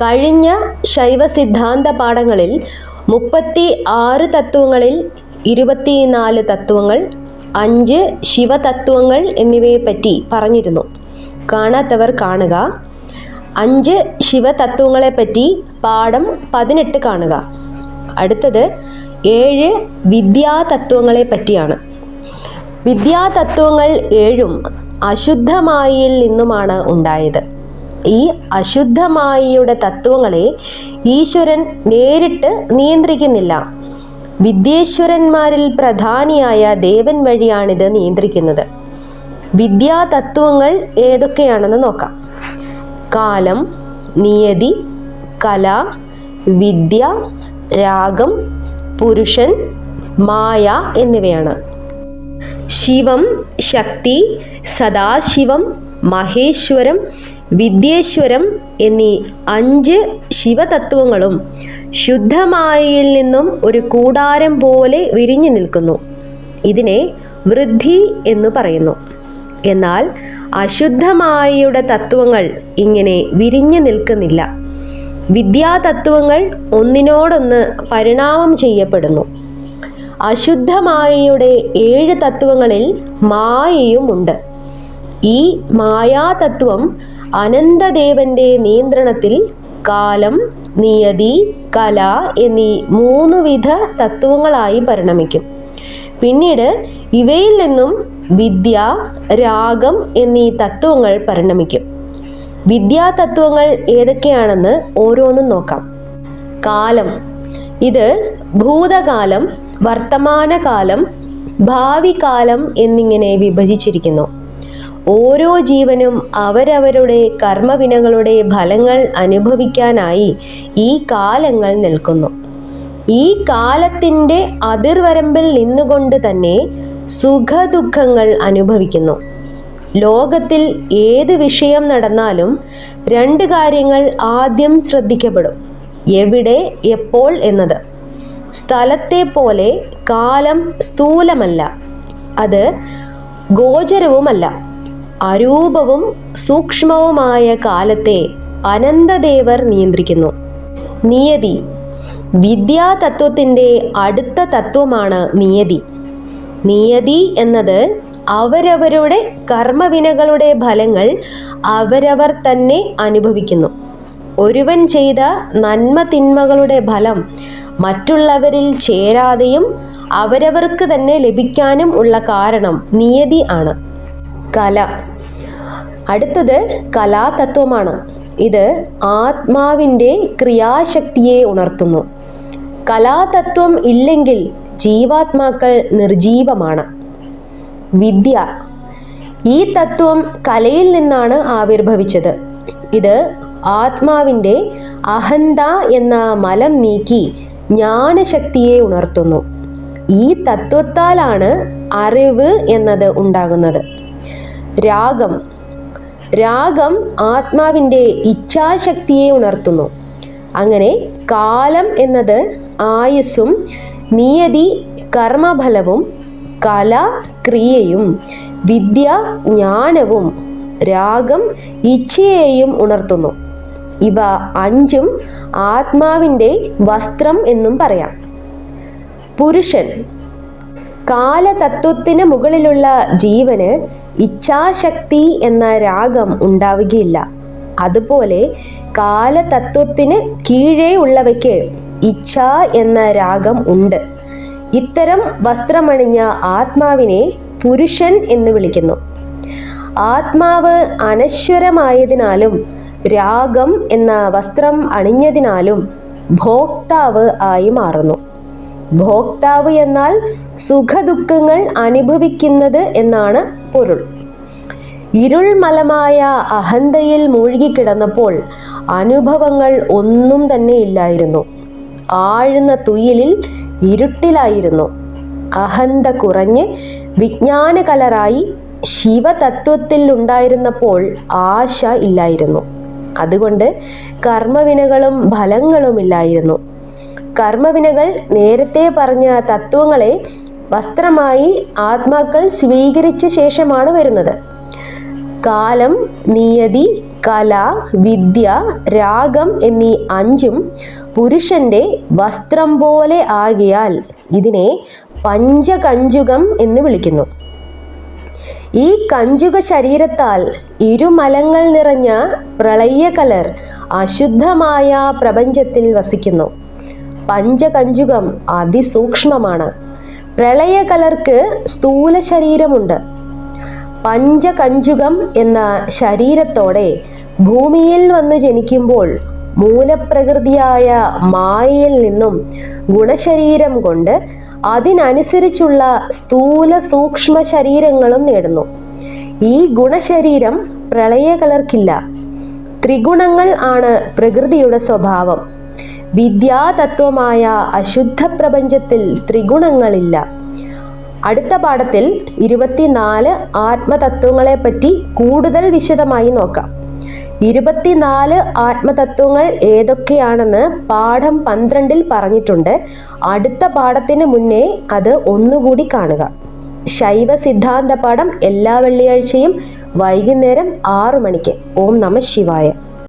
കഴിഞ്ഞ ശൈവ സിദ്ധാന്ത പാഠങ്ങളിൽ മുപ്പത്തി ആറ് തത്വങ്ങളിൽ ഇരുപത്തിനാല് തത്വങ്ങൾ അഞ്ച് ശിവതത്വങ്ങൾ എന്നിവയെപ്പറ്റി പറഞ്ഞിരുന്നു. കാണാത്തവർ കാണുക. അഞ്ച് ശിവതത്വങ്ങളെപ്പറ്റി പാഠം പതിനെട്ട് കാണുക. അടുത്തത് ഏഴ് വിദ്യാതത്വങ്ങളെ പറ്റിയാണ് വിദ്യാതത്വങ്ങൾ ഏഴും അശുദ്ധമായിൽ നിന്നുമാണ് ഉണ്ടായത്. ഈ അശുദ്ധമായിയുടെ തത്വങ്ങളെ ഈശ്വരൻ നേരിട്ട് നിയന്ത്രിക്കുന്നില്ല. വിദ്യേശ്വരന്മാരിൽ പ്രധാനിയായ ദേവൻ വഴിയാണിത് നിയന്ത്രിക്കുന്നത്. വിദ്യാ തത്വങ്ങൾ ഏതൊക്കെയാണെന്ന് നോക്കാം. കാലം നിയതി കല വിദ്യ രാഗം പുരുഷൻ മായ എന്നിവയാണ്. ശിവം ശക്തി സദാശിവം മഹേശ്വരം വിദ്യേശ്വരം എന്നീ അഞ്ച് ശിവതത്വങ്ങളും ശുദ്ധമായയിൽ നിന്നും ഒരു കൂടാരം പോലെ വിരിഞ്ഞു നിൽക്കുന്നു. ഇതിനെ വൃദ്ധി എന്ന് പറയുന്നു. എന്നാൽ അശുദ്ധമായയുടെ തത്വങ്ങൾ ഇങ്ങനെ വിരിഞ്ഞു നിൽക്കുന്നില്ല. വിദ്യാതത്വങ്ങൾ ഒന്നിനോടൊന്ന് പരിണാമം ചെയ്യപ്പെടുന്നു. അശുദ്ധമായയുടെ ഏഴ് തത്വങ്ങളിൽ മായയുമുണ്ട്. ഈ മായാതത്വം അനന്തദേവന്റെ നിയന്ത്രണത്തിൽ കാലം നിയതി കല എന്നീ മൂന്ന് വിധ തത്വങ്ങളായി പരിണമിക്കും. പിന്നീട് ഇവയിൽ നിന്നും വിദ്യ രാഗം എന്നീ തത്വങ്ങൾ പരിണമിക്കും. വിദ്യാതത്വങ്ങൾ ഏതൊക്കെയാണെന്ന് ഓരോന്നും നോക്കാം. കാലം. ഇത് ഭൂതകാലം വർത്തമാനകാലം ഭാവി കാലം എന്നിങ്ങനെ വിഭജിച്ചിരിക്കുന്നു. ഓരോ ജീവനും അവരവരുടെ കർമ്മവിനങ്ങളുടെ ഫലങ്ങൾ അനുഭവിക്കാനായി ഈ കാലങ്ങൾ നിൽക്കുന്നു. ഈ കാലത്തിന്റെ അതിർവരമ്പിൽ നിന്നുകൊണ്ട് തന്നെ സുഖദുഃഖങ്ങൾ അനുഭവിക്കുന്നു. ലോകത്തിൽ ഏത് വിഷയം നടന്നാലും രണ്ട് കാര്യങ്ങൾ ആദ്യം ശ്രദ്ധിക്കപ്പെടും. എവിടെ എപ്പോൾ എന്നത്. സ്ഥലത്തെ പോലെ കാലം സ്ഥൂലമല്ല. അത് ഗോചരവുമല്ല. അരൂപവും സൂക്ഷ്മവുമായ കാലത്തെ അനന്തദേവർ നിയന്ത്രിക്കുന്നു. നിയതി. വിദ്യാതത്വത്തിന്റെ അടുത്ത തത്വമാണ് നിയതി. നിയതി എന്നത് അവരവരുടെ കർമ്മവിനകളുടെ ഫലങ്ങൾ അവരവർ തന്നെ അനുഭവിക്കുന്നു. ഒരുവൻ ചെയ്ത നന്മ തിന്മകളുടെ ഫലം മറ്റുള്ളവരിൽ ചേരാതെയും അവരവർക്ക് തന്നെ ലഭിക്കാനും ഉള്ള കാരണം നിയതി ആണ്. കല. അടുത്തത് കലാതത്വമാണ്. ഇത് ആത്മാവിന്റെ ക്രിയാശക്തിയെ ഉണർത്തുന്നു. കലാതത്വം ഇല്ലെങ്കിൽ ജീവാത്മാക്കൾ നിർജീവമാണ്. വിദ്യ. ഈ തത്വം കലയിൽ നിന്നാണ് ആവിർഭവിച്ചത്. ഇത് ആത്മാവിന്റെ അഹന്ത എന്ന മലം നീക്കി ജ്ഞാനശക്തിയെ ഉണർത്തുന്നു. ഈ തത്വത്താലാണ് അറിവ് എന്നത് ഉണ്ടാകുന്നത്. രാഗം. രാഗം ആത്മാവിന്റെ ഇച്ഛാശക്തിയെ ഉണർത്തുന്നു. അങ്ങനെ കാലം എന്നത് ആയുസ്സും നിയതി കർമ്മഫലവും കല ക്രിയയും വിദ്യ ജ്ഞാനവും രാഗം ഇച്ഛയെയും ഉണർത്തുന്നു. ഇവ അഞ്ചും ആത്മാവിന്റെ വസ്ത്രം എന്നും പറയാം. പുരുഷൻ കാലതത്വത്തിന് മുകളിലുള്ള ജീവന് ഇച്ഛാശക്തി എന്ന രാഗം ഉണ്ടാവുകയില്ല. അതുപോലെ കാലതത്വത്തിന് കീഴേ ഉള്ളവയ്ക്ക് ഇച്ഛ എന്ന രാഗം ഉണ്ട്. ഇത്തരം വസ്ത്രമണിഞ്ഞ ആത്മാവിനെ പുരുഷൻ എന്ന് വിളിക്കുന്നു. ആത്മാവ് അനശ്വരമായതിനാലും രാഗം എന്ന വസ്ത്രം അണിഞ്ഞതിനാലും ഭോക്താവ് ആയി മാറുന്നു. ഭോക്താവ് എന്നാൽ സുഖദുഃഖങ്ങൾ അനുഭവിക്കുന്നത് എന്നാണ് പൊരുൾ. ഇരുൾമലമായ അഹന്തയിൽ മൂழ்കിക്കിടന്നപ്പോൾ അനുഭവങ്ങൾ ഒന്നും തന്നെ ഇല്ലായിരുന്നു. ആഴുന്ന തുയിലിൽ ഇരുട്ടിലായിരുന്നു. അഹന്ത കുറഞ്ഞ് വിജ്ഞാന കലറായി ശിവതത്വത്തിൽ ഉണ്ടായിരുന്നപ്പോൾ ആശ ഇല്ലായിരുന്നു. അതുകൊണ്ട് കർമ്മവിനകളും ഫലങ്ങളുമില്ലായിരുന്നു. കർമ്മവിനകൾ നേരത്തെ പറഞ്ഞ തത്വങ്ങളെ വസ്ത്രമായി ആത്മാക്കൾ സ്വീകരിച്ച ശേഷമാണ് വരുന്നത്. കാലം നിയതി കല വിദ്യ രാഗം എന്നീ അഞ്ചും പുരുഷന്റെ വസ്ത്രം പോലെ ആകിയാൽ ഇതിനെ പഞ്ചകഞ്ചുകം എന്ന് വിളിക്കുന്നു. ഈ കഞ്ചുക ശരീരത്താൽ ഇരുമലങ്ങൾ നിറഞ്ഞ പ്രളയകലർ അശുദ്ധമായ പ്രപഞ്ചത്തിൽ വസിക്കുന്നു. പഞ്ചകഞ്ചുകം അതിസൂക്ഷ്മമാണ്. പ്രളയകലർക്ക് സ്ഥൂല ശരീരമുണ്ട് പഞ്ചകഞ്ചുകം എന്ന ശരീരത്തോടെ ഭൂമിയിൽ വന്ന് ജനിക്കുമ്പോൾ മൂലപ്രകൃതിയായ മായയിൽ നിന്നും ഗുണശരീരം കൊണ്ട് അതിനനുസരിച്ചുള്ള സ്ഥൂല സൂക്ഷ്മ ശരീരങ്ങളും നേടുന്നു. ഈ ഗുണശരീരം പ്രളയകലർക്കില്ല. ത്രിഗുണങ്ങൾ ആണ് പ്രകൃതിയുടെ സ്വഭാവം. വിദ്യാതത്വമായ അശുദ്ധ പ്രപഞ്ചത്തിൽ ത്രിഗുണങ്ങളില്ല. അടുത്ത പാഠത്തിൽ ഇരുപത്തിനാല് ആത്മതത്വങ്ങളെ പറ്റി കൂടുതൽ വിശദമായി നോക്കാം. ഇരുപത്തിനാല് ആത്മതത്വങ്ങൾ ഏതൊക്കെയാണെന്ന് പാഠം പന്ത്രണ്ടിൽ പറഞ്ഞിട്ടുണ്ട്. അടുത്ത പാഠത്തിന് മുന്നേ അത് ഒന്നുകൂടി കാണുക. ശൈവ സിദ്ധാന്ത പാഠം എല്ലാ വെള്ളിയാഴ്ചയും വൈകുന്നേരം ആറു മണിക്ക്. ഓം നമ ശിവായ.